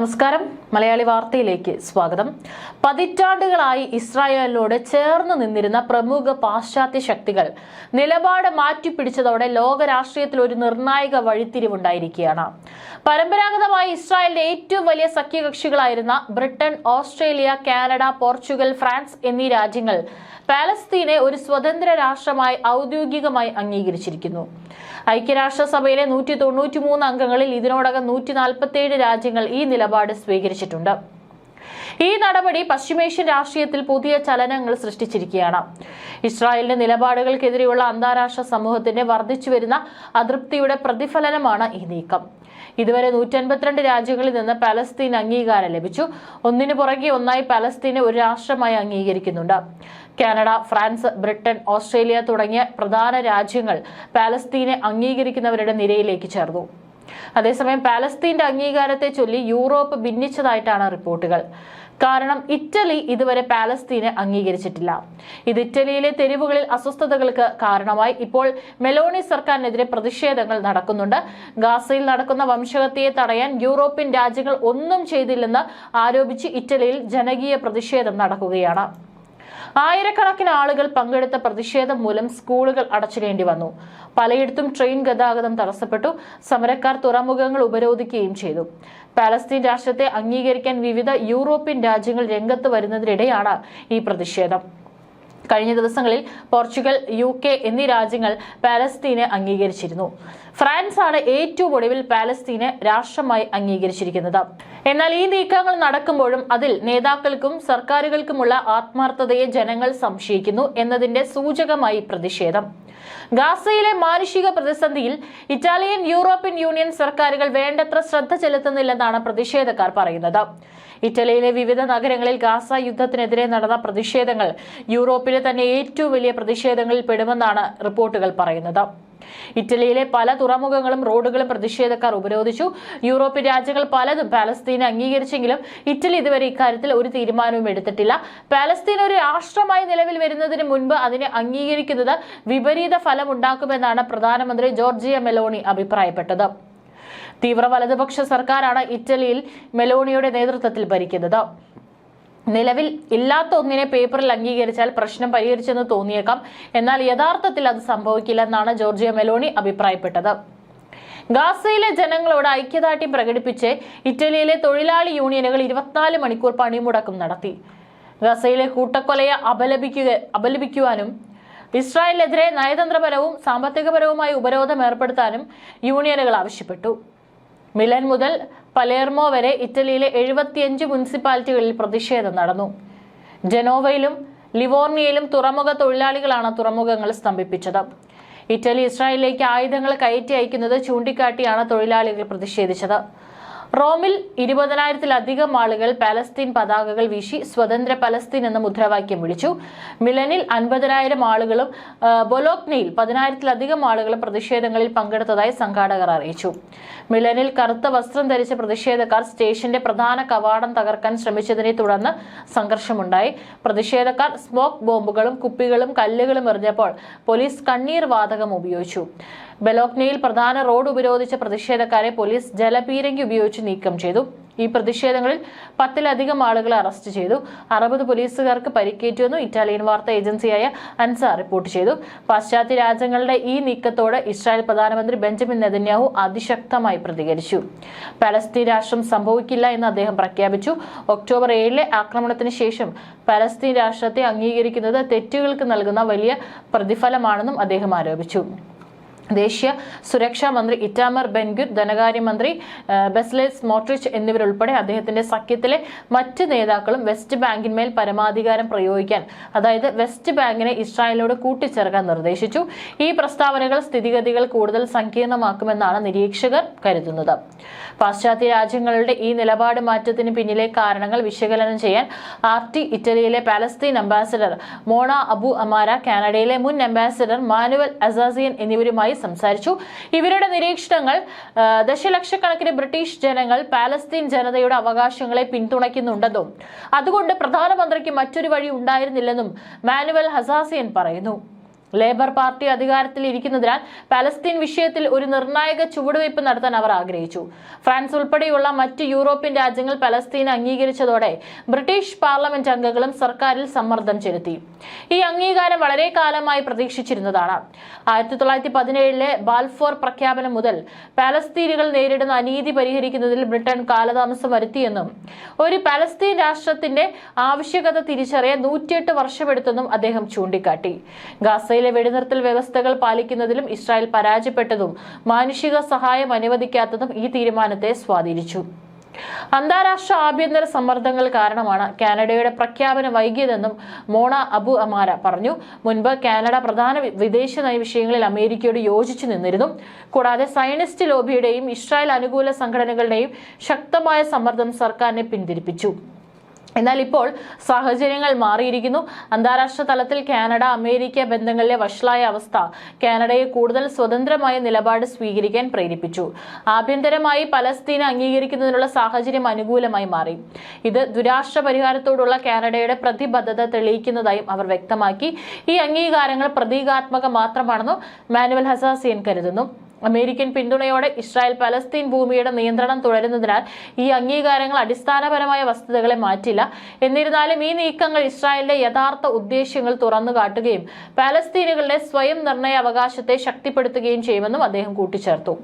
നമസ്കാരം. മലയാളി വാർത്തയിലേക്ക് സ്വാഗതം. പതിറ്റാണ്ടുകളായി ഇസ്രായേലിനോട് ചേർന്ന് നിന്നിരുന്ന പ്രമുഖ പാശ്ചാത്യ ശക്തികൾ നിലപാട് മാറ്റിപ്പിടിച്ചതോടെ ലോക രാഷ്ട്രീയത്തിൽ ഒരു നിർണായക വഴിത്തിരിവുണ്ടായിരിക്കുകയാണ്. പരമ്പരാഗതമായി ഇസ്രായേലിന്റെ ഏറ്റവും വലിയ സഖ്യകക്ഷികളായിരുന്ന Britain Australia Canada Portugal France എന്നീ രാജ്യങ്ങൾ പാലസ്തീനെ ഒരു സ്വതന്ത്ര രാഷ്ട്രമായി ഔദ്യോഗികമായി അംഗീകരിച്ചിരിക്കുന്നു. ഐക്യരാഷ്ട്രസഭയിലെ നൂറ്റി തൊണ്ണൂറ്റി മൂന്ന് അംഗങ്ങളിൽ ഇതിനോടകം നൂറ്റി നാൽപ്പത്തി ഏഴ് രാജ്യങ്ങൾ ഈ നിലപാട് സ്വീകരിച്ചിട്ടുണ്ട്. ഈ നടപടി പശ്ചിമേഷ്യൻ രാഷ്ട്രീയത്തിൽ പുതിയ ചലനങ്ങൾ സൃഷ്ടിച്ചിരിക്കുകയാണ്. ഇസ്രായേലിന്റെ നിലപാടുകൾക്കെതിരെയുള്ള അന്താരാഷ്ട്ര സമൂഹത്തിന്റെ വർദ്ധിച്ചു വരുന്ന അതൃപ്തിയുടെ പ്രതിഫലനമാണ് ഈ നീക്കം. ഇതുവരെ നൂറ്റൻപത്തിരണ്ട് രാജ്യങ്ങളിൽ നിന്ന് പലസ്തീൻ അംഗീകാരം ലഭിച്ചു. ഒന്നിനു പുറകെ ഒന്നായി പലസ്തീനെ ഒരു രാഷ്ട്രമായി അംഗീകരിക്കുന്നുണ്ട്. കാനഡ ഫ്രാൻസ് ബ്രിട്ടൻ ഓസ്ട്രേലിയ തുടങ്ങിയ പ്രധാന രാജ്യങ്ങൾ പാലസ്തീനെ അംഗീകരിക്കുന്നവരുടെ നിരയിലേക്ക് ചേർന്നു. അതേസമയം പാലസ്തീന്റെ അംഗീകാരത്തെ ചൊല്ലി യൂറോപ്പ് ഭിന്നിച്ചതായിട്ടാണ് റിപ്പോർട്ടുകൾ. കാരണം ഇറ്റലി ഇതുവരെ പാലസ്തീനെ അംഗീകരിച്ചിട്ടില്ല. ഇത് ഇറ്റലിയിലെ തെരുവുകളിൽ അസ്വസ്ഥതകൾക്ക് കാരണമായി. ഇപ്പോൾ മെലോണി സർക്കാരിനെതിരെ പ്രതിഷേധങ്ങൾ നടക്കുന്നുണ്ട്. ഗാസയിൽ നടക്കുന്ന വംശഹത്യയെ തടയാൻ യൂറോപ്യൻ രാജ്യങ്ങൾ ഒന്നും ചെയ്തില്ലെന്ന് ആരോപിച്ച് ഇറ്റലിയിൽ ജനകീയ പ്രതിഷേധം നടക്കുകയാണ്. ആയിരക്കണക്കിന് ആളുകൾ പങ്കെടുത്ത പ്രതിഷേധം മൂലം സ്കൂളുകൾ അടച്ചിടേണ്ടി വന്നു. പലയിടത്തും ട്രെയിൻ ഗതാഗതം തടസ്സപ്പെട്ടു. സമരക്കാർ തുറമുഖങ്ങൾ ഉപരോധിക്കുകയും ചെയ്തു. പാലസ്തീൻ രാഷ്ട്രത്തെ അംഗീകരിക്കാൻ വിവിധ യൂറോപ്യൻ രാജ്യങ്ങൾ രംഗത്ത് വരുന്നതിനിടെയാണ് ഈ പ്രതിഷേധം. കഴിഞ്ഞ ദിവസങ്ങളിൽ പോർച്ചുഗൽ യു കെ എന്നീ രാജ്യങ്ങൾ പാലസ്തീനെ അംഗീകരിച്ചിരുന്നു. ഫ്രാൻസ് ആണ് ഏറ്റവും ഒടുവിൽ പാലസ്തീനെ രാഷ്ട്രമായി അംഗീകരിച്ചിരിക്കുന്നത്. എന്നാൽ ഈ നീക്കങ്ങൾ നടക്കുമ്പോഴും അതിൽ നേതാക്കൾക്കും സർക്കാരുകൾക്കുമുള്ള ആത്മാർത്ഥതയെ ജനങ്ങൾ സംശയിക്കുന്നു എന്നതിന്റെ സൂചകമായി പ്രതിഷേധം. ഗാസയിലെ മാനുഷിക പ്രതിസന്ധിയിൽ ഇറ്റാലിയൻ യൂറോപ്യൻ യൂണിയൻ സർക്കാരുകൾ വേണ്ടത്ര ശ്രദ്ധ ചെലുത്തുന്നില്ലെന്നാണ് പ്രതിഷേധക്കാർ പറയുന്നത്. ഇറ്റലിയിലെ വിവിധ നഗരങ്ങളിൽ ഗാസ യുദ്ധത്തിനെതിരെ നടന്ന പ്രതിഷേധങ്ങൾ യൂറോപ്പിലെ തന്നെ ഏറ്റവും വലിയ പ്രതിഷേധങ്ങളിൽ പെടുമെന്നാണ് റിപ്പോർട്ടുകൾ പറയുന്നത്. ഇറ്റലിയിലെ പല തുറമുഖങ്ങളും റോഡുകളും പ്രതിഷേധക്കാർ ഉപരോധിച്ചു. യൂറോപ്യൻ രാജ്യങ്ങൾ പലതും പാലസ്തീനെ അംഗീകരിച്ചെങ്കിലും ഇറ്റലി ഇതുവരെ ഇക്കാര്യത്തിൽ ഒരു തീരുമാനവും എടുത്തിട്ടില്ല. പാലസ്തീൻ ഒരു രാഷ്ട്രമായി നിലവിൽ വരുന്നതിന് മുൻപ് അതിനെ അംഗീകരിക്കുന്നത് വിപരീത ഫലമുണ്ടാക്കുമെന്നാണ് പ്രധാനമന്ത്രി ജോർജിയ മെലോണി അഭിപ്രായപ്പെട്ടത്. തീവ്ര വലതുപക്ഷ സർക്കാരാണ് ഇറ്റലിയിൽ മെലോണിയുടെ നേതൃത്വത്തിൽ ഭരിക്കുന്നത്. നിലവിൽ ഇല്ലാത്ത ഒന്നിനെ പേപ്പറിൽ അംഗീകരിച്ചാൽ പ്രശ്നം പരിഹരിച്ചെന്ന് തോന്നിയേക്കാം. എന്നാൽ യഥാർത്ഥത്തിൽ അത് സംഭവിക്കില്ലെന്നാണ് ജോർജിയ മെലോണി അഭിപ്രായപ്പെട്ടത്. ഗാസയിലെ ജനങ്ങളോട് ഐക്യദാർഢ്യം പ്രകടിപ്പിച്ച് ഇറ്റലിയിലെ തൊഴിലാളി യൂണിയനുകൾ ഇരുപത്തിനാല് മണിക്കൂർ പണിമുടക്കം നടത്തി. ഗസയിലെ കൂട്ടക്കൊലയെ അപലപിക്കുക അപലപിക്കുവാനും ഇസ്രായേലിനെതിരെ നയതന്ത്രപരവും സാമ്പത്തികപരവുമായ ഉപരോധം ഏർപ്പെടുത്താനും യൂണിയനുകൾ ആവശ്യപ്പെട്ടു. മിലൻ മുതൽ പലേർമോ വരെ ഇറ്റലിയിലെ എഴുപത്തിയഞ്ച് മുനിസിപ്പാലിറ്റികളിൽ പ്രതിഷേധം നടന്നു. ജനോവയിലും ലിവോർണിയയിലും തുറമുഖ തൊഴിലാളികളാണ് തുറമുഖങ്ങൾ സ്തംഭിപ്പിച്ചത്. ഇറ്റലി ഇസ്രായേലിലേക്ക് ആയുധങ്ങൾ കയറ്റി അയക്കുന്നത് ചൂണ്ടിക്കാട്ടിയാണ് തൊഴിലാളികൾ പ്രതിഷേധിച്ചത്. റോമിൽ ഇരുപതിനായിരത്തിലധികം ആളുകൾ പാലസ്തീൻ പതാകകൾ വീശി സ്വതന്ത്ര പലസ്തീൻ എന്ന മുദ്രാവാക്യം വിളിച്ചു. മിലനിൽ അൻപതിനായിരം ആളുകളും ബൊലോക്നയിൽ പതിനായിരത്തിലധികം ആളുകളും പ്രതിഷേധങ്ങളിൽ പങ്കെടുത്തതായി സംഘാടകർ അറിയിച്ചു. മിലനിൽ കറുത്ത വസ്ത്രം ധരിച്ച പ്രതിഷേധക്കാർ സ്റ്റേഷന്റെ പ്രധാന കവാടം തകർക്കാൻ ശ്രമിച്ചതിനെ തുടർന്ന് സംഘർഷമുണ്ടായി. പ്രതിഷേധക്കാർ സ്മോക്ക് ബോംബുകളും കുപ്പികളും കല്ലുകളും എറിഞ്ഞപ്പോൾ പോലീസ് കണ്ണീർ വാതകം ഉപയോഗിച്ചു. ബെലോഗ്നയിൽ പ്രധാന റോഡ് ഉപരോധിച്ച പ്രതിഷേധക്കാരെ പോലീസ് ജലപീരങ്കി ഉപയോഗിച്ച് നീക്കം ചെയ്തു. ഈ പ്രതിഷേധങ്ങളിൽ പത്തിലധികം ആളുകളെ അറസ്റ്റ് ചെയ്തു. അറുപത് പോലീസുകാർക്ക് പരിക്കേറ്റുവെന്നും ഇറ്റാലിയൻ വാർത്താ ഏജൻസിയായ അൻസ റിപ്പോർട്ട് ചെയ്തു. പാശ്ചാത്യ രാജ്യങ്ങളുടെ ഈ നീക്കത്തോട് ഇസ്രായേൽ പ്രധാനമന്ത്രി ബെഞ്ചമിൻ നെതന്യാഹു അതിശക്തമായി പ്രതികരിച്ചു. പലസ്തീൻ രാഷ്ട്രം സംഭവിക്കില്ല എന്ന് അദ്ദേഹം പ്രഖ്യാപിച്ചു. ഒക്ടോബർ ഏഴിലെ ആക്രമണത്തിന് ശേഷം പലസ്തീൻ രാഷ്ട്രത്തെ അംഗീകരിക്കുന്നത് തെറ്റുകൾക്ക് നൽകുന്ന വലിയ പ്രതിഫലമാണെന്നും അദ്ദേഹം ആരോപിച്ചു. ദേശീയ സുരക്ഷാ മന്ത്രി ഇറ്റാമർ ബെൻഗുർ ധനകാര്യമന്ത്രി ബെസ്ലേസ് മോട്രിച്ച് എന്നിവരുൾപ്പെടെ അദ്ദേഹത്തിന്റെ സഖ്യത്തിലെ മറ്റ് നേതാക്കളും വെസ്റ്റ് ബാങ്കിന്മേൽ പരമാധികാരം പ്രയോഗിക്കാൻ അതായത് വെസ്റ്റ് ബാങ്കിനെ ഇസ്രായേലിനോട് കൂട്ടിച്ചേർക്കാൻ നിർദ്ദേശിച്ചു. ഈ പ്രസ്താവനകൾ സ്ഥിതിഗതികൾ കൂടുതൽ സങ്കീർണമാക്കുമെന്നാണ് നിരീക്ഷകർ കരുതുന്നത്. പാശ്ചാത്യ രാജ്യങ്ങളുടെ ഈ നിലപാട് മാറ്റത്തിന് പിന്നിലെ കാരണങ്ങൾ വിശകലനം ചെയ്യാൻ ആർ ടി ഇറ്റലിയിലെ Palestine ambassador Mona Abu Amara കാനഡയിലെ മുൻ അംബാസിഡർ മാനുവൽ അസാസിയൻ എന്നിവരുമായി സംസാരിച്ചു. ഇവരുടെ നിരീക്ഷണങ്ങൾ ദശലക്ഷക്കണക്കിന് ബ്രിട്ടീഷ് ജനങ്ങൾ പാലസ്തീൻ ജനതയുടെ അവകാശങ്ങളെ പിന്തുണയ്ക്കുന്നുണ്ടെന്നും അതുകൊണ്ട് പ്രധാനമന്ത്രിക്ക് മറ്റൊരു വഴി ഉണ്ടായിരുന്നില്ലെന്നും മാനുവൽ ഹസാസിയൻ പറയുന്നു. ലേബർ പാർട്ടി അധികാരത്തിൽ ഇരിക്കുന്നതിനാൽ പലസ്തീൻ വിഷയത്തിൽ ഒരു നിർണായക ചുവടുവയ്പ് നടത്താൻ അവർ ആഗ്രഹിച്ചു. ഫ്രാൻസ് ഉൾപ്പെടെയുള്ള മറ്റ് യൂറോപ്യൻ രാജ്യങ്ങൾ പലസ്തീൻ അംഗീകരിച്ചതോടെ ബ്രിട്ടീഷ് പാർലമെന്റ് അംഗങ്ങളും സർക്കാരിൽ സമ്മർദ്ദം ചെലുത്തി. ഈ അംഗീകാരം വളരെ കാലമായി പ്രതീക്ഷിച്ചിരുന്നതാണ്. ആയിരത്തി തൊള്ളായിരത്തി പതിനേഴിലെ ബാൽഫോർ പ്രഖ്യാപനം മുതൽ പാലസ്തീനുകൾ നേരിടുന്ന അനീതി പരിഹരിക്കുന്നതിൽ ബ്രിട്ടൻ കാലതാമസം വരുത്തിയെന്നും ഒരു പലസ്തീൻ രാഷ്ട്രത്തിന്റെ ആവശ്യകത തിരിച്ചറിയാൻ നൂറ്റിയെട്ട് വർഷമെടുത്തെന്നും അദ്ദേഹം ചൂണ്ടിക്കാട്ടി. ഗാസയിലെ വെടിനിർത്തൽ വ്യവസ്ഥകൾ പാലിക്കുന്നതിലും ഇസ്രായേൽ പരാജയപ്പെട്ടതും മാനുഷിക സഹായം അനുവദിക്കാത്തതും ഈ തീരുമാനത്തെ സ്വാധീനിച്ചു. അന്താരാഷ്ട്ര ആഭ്യന്തര സമ്മർദ്ദങ്ങൾ കാരണമാണ് കാനഡയുടെ പ്രഖ്യാപനം വൈകിയതെന്നും മോണ അബു അമാര പറഞ്ഞു. മുൻപ് കാനഡ പ്രധാന വിദേശ നയ വിഷയങ്ങളിൽ അമേരിക്കയോട് യോജിച്ചു നിന്നിരുന്നു. കൂടാതെ സയനിസ്റ്റ് ലോബിയുടെയും ഇസ്രായേൽ അനുകൂല സംഘടനകളുടെയും ശക്തമായ സമ്മർദ്ദം സർക്കാരിനെ പിന്തിരിപ്പിച്ചു. എന്നാൽ ഇപ്പോൾ സാഹചര്യങ്ങൾ മാറിയിരിക്കുന്നു. അന്താരാഷ്ട്ര തലത്തിൽ കാനഡ അമേരിക്ക ബന്ധങ്ങളിലെ വഷളായ അവസ്ഥ കാനഡയെ കൂടുതൽ സ്വതന്ത്രമായ നിലപാട് സ്വീകരിക്കാൻ പ്രേരിപ്പിച്ചു. ആഭ്യന്തരമായി പലസ്തീനെ അംഗീകരിക്കുന്നതിനുള്ള സാഹചര്യം അനുകൂലമായി മാറി. ഇത് ദുരാഷ്ട്ര പരിഹാരത്തോടുള്ള കാനഡയുടെ പ്രതിബദ്ധത തെളിയിക്കുന്നതായും അവർ വ്യക്തമാക്കി. ഈ അംഗീകാരങ്ങൾ പ്രതീകാത്മക മാത്രമാണെന്നും മാനുവൽ ഹസാസിയൻ കരുതുന്നു. അമേരിക്കൻ പിന്തുണയോടെ ഇസ്രായേൽ പലസ്തീൻ ഭൂമിയുടെ നിയന്ത്രണം തുടരുന്നതിനാൽ ഈ അംഗീകാരങ്ങൾ അടിസ്ഥാനപരമായ വസ്തുതകളെ മാറ്റില്ല. എന്നിരുന്നാലും ഈ നീക്കങ്ങൾ ഇസ്രായേലിന്റെ യഥാർത്ഥ ഉദ്ദേശ്യങ്ങൾ തുറന്നു കാട്ടുകയും പാലസ്തീനുകളുടെ സ്വയം നിർണയ അവകാശത്തെ ശക്തിപ്പെടുത്തുകയും ചെയ്യുമെന്നും അദ്ദേഹം കൂട്ടിച്ചേർത്തു.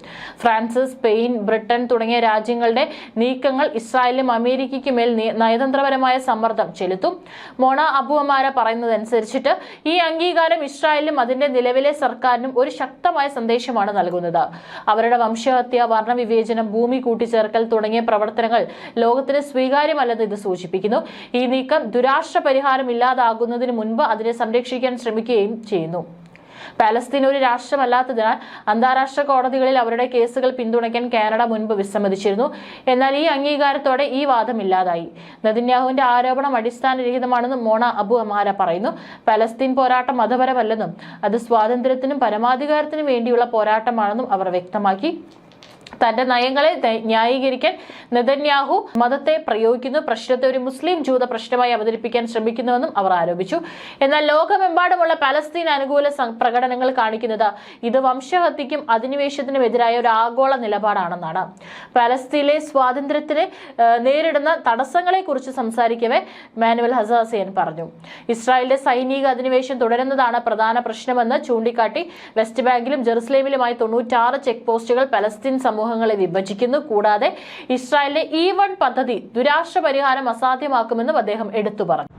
ഫ്രാൻസ് സ്പെയിൻ ബ്രിട്ടൻ തുടങ്ങിയ രാജ്യങ്ങളുടെ നീക്കങ്ങൾ ഇസ്രായേലിലും അമേരിക്കയ്ക്കുമേൽ നയതന്ത്രപരമായ സമ്മർദ്ദം ചെലുത്തും. മോണ അബുഅമാര പറയുന്നതനുസരിച്ചിട്ട് ഈ അംഗീകാരം ഇസ്രായേലിനും അതിന്റെ നിലവിലെ സർക്കാരിനും ഒരു ശക്തമായ സന്ദേശമാണ് നൽകുന്നത്. അവരുടെ വംശഹത്യ വർണവിവേചനം ഭൂമി കൂട്ടിച്ചേർക്കൽ തുടങ്ങിയ പ്രവർത്തനങ്ങൾ ലോകത്തിന് സ്വീകാര്യമല്ലെന്ന് ഇത് സൂചിപ്പിക്കുന്നു. ഈ നീക്കം ദുരാഷ്ട്ര പരിഹാരം ഇല്ലാതാകുന്നതിന് മുൻപ് അതിനെ സംരക്ഷിക്കാൻ ശ്രമിക്കുകയും ചെയ്യുന്നു. പാലസ്തീൻ ഒരു രാഷ്ട്രമല്ലാത്തതിനാൽ അന്താരാഷ്ട്ര കോടതികളിൽ അവരുടെ കേസുകൾ പിന്തുണയ്ക്കാൻ കാനഡ മുൻപ് വിസമ്മതിച്ചിരുന്നു. എന്നാൽ ഈ അംഗീകാരത്തോടെ ഈ വാദം ഇല്ലാതായി. നദിന്യാഹുവിന്റെ ആരോപണം അടിസ്ഥാനരഹിതമാണെന്നും മോണ അബു അമാര പറയുന്നു. പലസ്തീൻ പോരാട്ടം മതപരമല്ലെന്നും അത് സ്വാതന്ത്ര്യത്തിനും പരമാധികാരത്തിനും വേണ്ടിയുള്ള പോരാട്ടമാണെന്നും അവർ വ്യക്തമാക്കി. തന്റെ നയങ്ങളെ ന്യായീകരിക്കാൻ നെതന്യാഹു മതത്തെ പ്രയോഗിക്കുന്നു. പ്രശ്നത്തെ ഒരു മുസ്ലിം ജൂത പ്രശ്നമായി അവതരിപ്പിക്കാൻ ശ്രമിക്കുന്നുവെന്നും അവർ ആരോപിച്ചു. എന്നാൽ ലോകമെമ്പാടുമുള്ള പലസ്തീൻ അനുകൂല പ്രകടനങ്ങൾ കാണിക്കുന്നത് ഇത് വംശഹത്യക്കും അധിനിവേശത്തിനും എതിരായ ഒരു ആഗോള നിലപാടാണെന്നാണ്. പലസ്തീനിലെ സ്വാതന്ത്ര്യത്തിന് നേരിടുന്ന തടസ്സങ്ങളെ കുറിച്ച് സംസാരിക്കവേ മാനുവൽ ഹസാസിയൻ പറഞ്ഞു. ഇസ്രായേലിന്റെ സൈനിക അധിനിവേശം തുടരുന്നതാണ് പ്രധാന പ്രശ്നമെന്ന് ചൂണ്ടിക്കാട്ടി വെസ്റ്റ് ബാങ്കിലും ജെറുസലേമിലുമായി തൊണ്ണൂറ്റാറ് ചെക്ക് പോസ്റ്റുകൾ പലസ്തീൻ സമൂഹങ്ങളെ വിഭജിക്കുന്നു. കൂടാതെ ഇസ്രായേലിന്റെ ഈ വൺ പദ്ധതി ദുരാഷ്ട്ര പരിഹാരം അസാധ്യമാക്കുമെന്നും അദ്ദേഹം എടുത്തു പറഞ്ഞു.